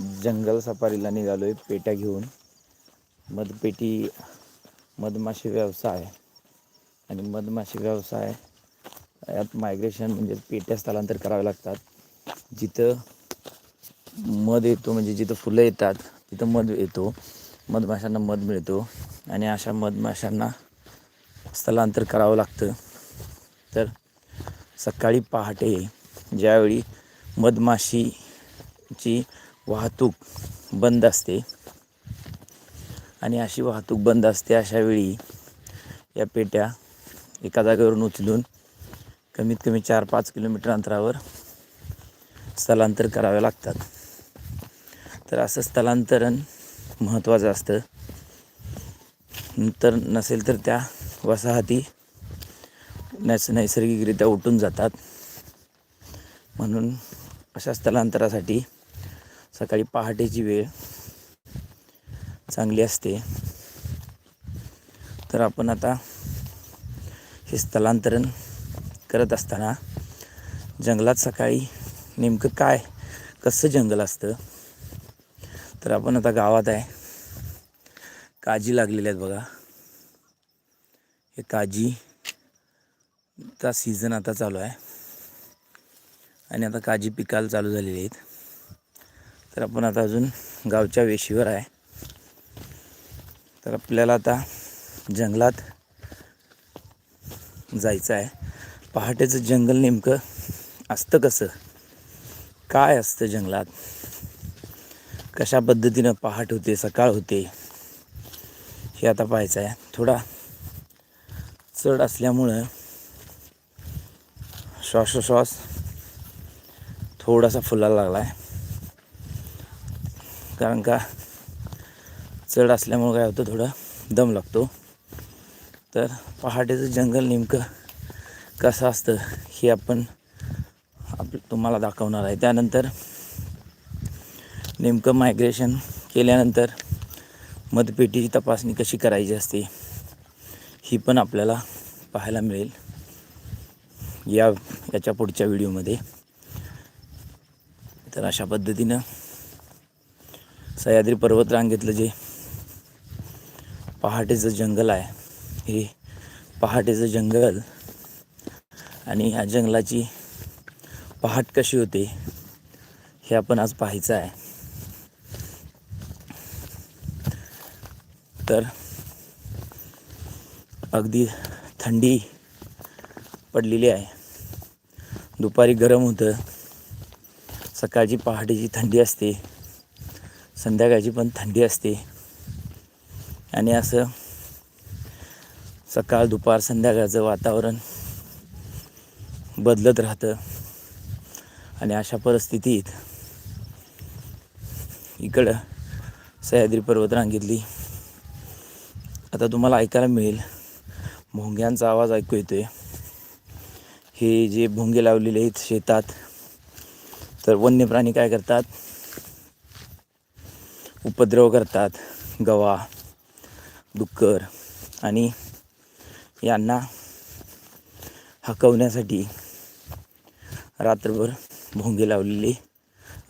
जंगल सफारीला निघालो आहे पेट्या घेऊन. मधपेटी मधमाशी व्यवसाय. आणि मधमाशी व्यवसाय यात मायग्रेशन म्हणजे पेट्या स्थलांतर करावे लागतात. जिथं मध येतो म्हणजे जिथं फुलं येतात तिथं मध येतो. मधमाशांना मध मिळतो. आणि अशा मधमाशांना स्थलांतर करावं लागतं. तर सकाळी पहाटे ज्यावेळी मधमाशीची वाहतूक बंद असते. आणि अशी वाहतूक बंद असते अशा वेळी या पेट्या एका जागेवरून उचलून कमीत कमी चार पाच किलोमीटर अंतरावर स्थलांतर करावे लागतात. तर असं स्थलांतरण महत्त्वाचं असतं. नंतर नसेल तर त्या वसाहती नैस नैसर्गिकरित्या उठून जातात. म्हणून अशा स्थलांतरासाठी सकाळी पहाटेची वेळ चांगली असते. तर आपण आता हे स्थलांतरण करत असताना जंगलात सकाळी नेमकं काय कसं जंगल असतं? तर आपण आता गावात आहे. काजी लागलेल्या आहेत बघा. हे काजीचा सीझन आता चालू आहे. आणि आता काजी पिकायला चालू झालेली आहेत. तर आपण आता अजून गावच्या वेशीवर आहे. तर आपल्याला आता जंगलात जायचं आहे. पहाटेचं जंगल नेमकं असतं कसं? काय असतं जंगलात? कशा पद्धतीनं पहाट होते सकाळ होते? हे आता पाहायचं आहे. थोडा चढ असल्यामुळं श्वासोश्वास थोडासा फुलायला लागला आहे. कारण का चढ असल्यामुळं काय होतं थोडं दम लागतो. तर पहाटेचं जंगल नेमकं कसं असतं हे आपण आप तुम्हाला दाखवणार आहे. त्यानंतर नेमकं मायग्रेशन केल्यानंतर मतपेटीची तपासणी कशी करायची असते ही पण आपल्याला पाहायला मिळेल या याच्या पुढच्या व्हिडिओमध्ये. तर अशा पद्धतीनं सह्याद्री पर्वत रांगेतलं जे पहाटेचं जंगल आहे हे पहाटेचं जंगल आणि ह्या जंगलाची पहाट कशी होते हे आपण आज पाहायचं आहे. तर अगदी थंडी पडलेली आहे. दुपारी गरम होतं. सकाळची पहाटेची थंडी असते. संध्याकाळची पण थंडी असते. आणि असं सकाळ दुपार संध्याकाळचं वातावरण बदलत राहतं. आणि अशा परिस्थितीत इकडं सह्याद्री पर्वतरांगेतली आता तुम्हाला ऐकायला मिळेल भोंग्यांचा आवाज ऐकू येतोय. हे जे भोंगे लावलेले आहेत शेतात तर वन्य प्राणी काय करतात? उपद्रव करतात. गवा डुक्कर आणि यांना हकवण्यासाठी रात्रभर भोंगे लावलेले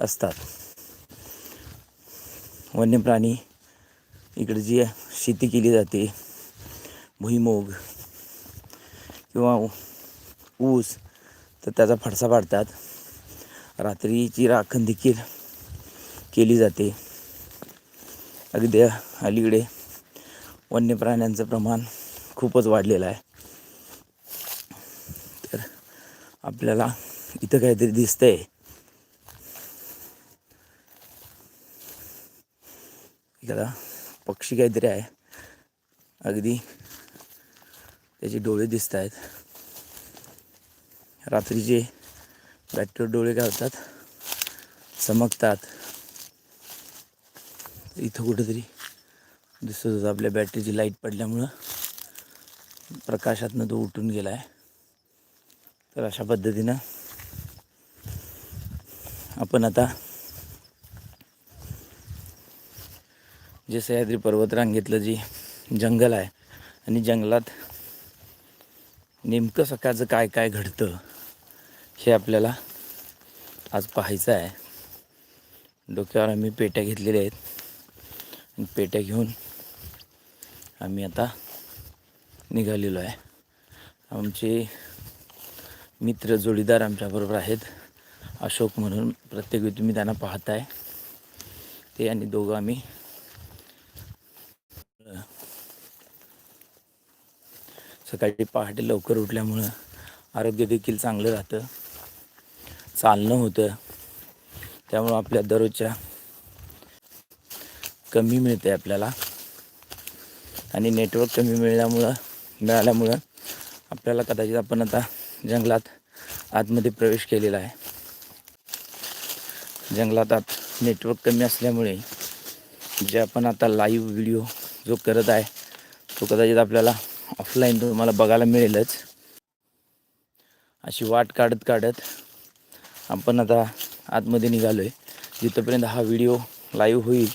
असतात. वन्य प्राणी इकडे जी शेती केली जाते भुईमूग किंवा ऊस तर त्याचा फडसा पाडतात. रात्रीची राखण देखील केली जाते. अगदी अलीकडे वन्य प्राण्यांचं प्रमाण खूपच वाढलेलं आहे. तर आपल्याला इथं काहीतरी दिसतंय. इकडं पक्षी काहीतरी आहे. अगदी त्याचे डोळे दिसत आहेत. रात्रीचे बॅटरीवर डोळे काय होतात चमकतात. इथं कुठेतरी दिसत होतं. आपल्या बॅटरीची लाइट पडल्यामुळं प्रकाशातनं तो उठून गेला आहे तर अशा पद्धतीनं आपण आता जे सह्याद्री पर्वतरांगेतलं जे जंगल आहे. आणि जंगलात नेमकं सकाळचं काय काय घडतं हे आपल्याला आज पाहायचं आहे. डोक्यावर आम्ही पेट्या घेतलेल्या आहेत. पेट्या घेऊन आम्ही आता निघालेलो आहे. आमचे मित्र जोडीदार आमच्याबरोबर आहेत अशोक म्हणून प्रत्येक वेळी तुम्ही त्यांना पाहताय. ते आणि दोघं आम्ही सकाळी पहाटे लवकर उठल्यामुळं आरोग्य देखील चांगलं राहतं चालणं होतं. त्यामुळं आपल्या दररोजच्या कमी मिळते आपल्याला. आणि नेटवर्क कमी मिळाल्यामुळं मिळाल्यामुळं आपल्याला कदाचित आपण आता जंगलात आतमध्ये प्रवेश केलेला आहे. जंगलात आत नेटवर्क कमी असल्यामुळे जे आपण आता लाईव्ह व्हिडिओ जो करत आहे तो कदाचित आपल्याला ऑफलाईन तुम्हाला बघायला मिळेलच. अशी वाट काढत काढत आपण आता आतमध्ये निघालो आहे जिथंपर्यंत हा व्हिडिओ लाईव्ह होईल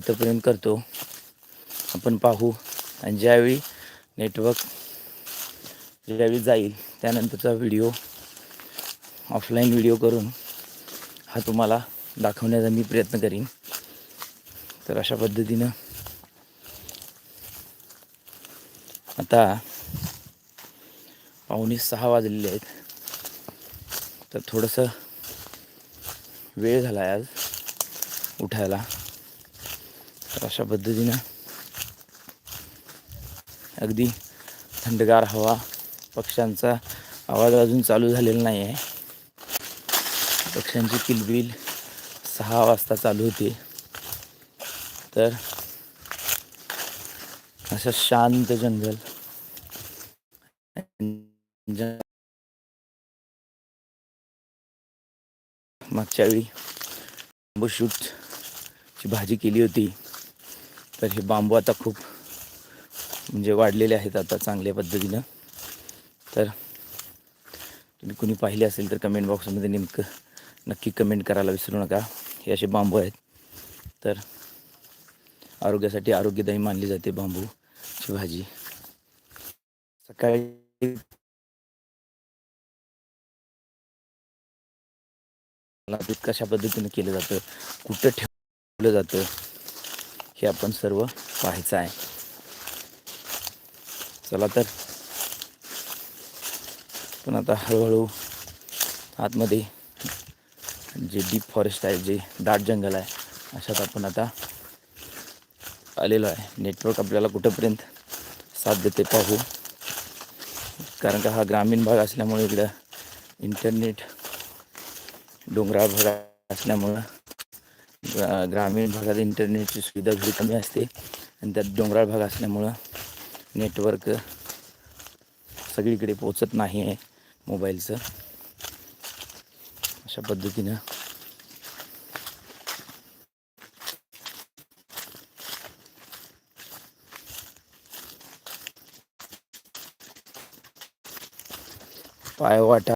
तिथंपर्यंत करतो. आपण पाहू. आणि ज्यावेळी नेटवर्क ज्यावेळी जाईल त्यानंतरचा व्हिडिओ ऑफलाईन व्हिडिओ करून हा तुम्हाला दाखवण्याचा मी प्रयत्न करीन. तर अशा पद्धतीनं आता पाहुणे सहा वाजलेले आहेत. तर थोडंसं वेळ झाला आहे आज उठायला. तर अशा पद्धतीनं अगदी थंडगार हवा पक्ष्यांचा आवाज अजून चालू झालेला नाही आहे. पक्ष्यांची किलबिल सहा वाजता चालू होते. तर असं शांत जंगल. मागच्या वेळी बांबू शूटची भाजी केली होती. तर हे बांबू आता खूप म्हणजे वाढलेले आहेत आता चांगल्या पद्धतीनं. तर तुम्ही कुणी पाहिले असेल तर कमेंट बॉक्समध्ये नेमकं नक्की कमेंट करायला विसरू नका. हे असे बांबू आहेत. तर आरोग्यासाठी आरोग्यदायी मानली जाते बांबूची भाजी. सकाळी कशा पद्धतीनं केलं जातं? कुठं ठेवलं जातं? हे आपण सर्व पाहायचं आहे. चला तर. पण आता हळूहळू आतमध्ये जे डीप फॉरेस्ट आहे जे दाट जंगल आहे अशात आपण आता आलेलो आहे. नेटवर्क आपल्याला कुठंपर्यंत साथ देते पाहू. कारण का हा ग्रामीण भाग असल्यामुळे इकडं इंटरनेट डोंगराळ भाग असल्यामुळं ग्रा ग्रामीण भागात इंटरनेटची सुविधा घरी कमी असते. आणि त्यात डोंगराळ भाग असल्यामुळं नेटवर्क सगळीकडे पोचत नाही आहे मोबाईलचं अशा पद्धतीनं. पायवाटा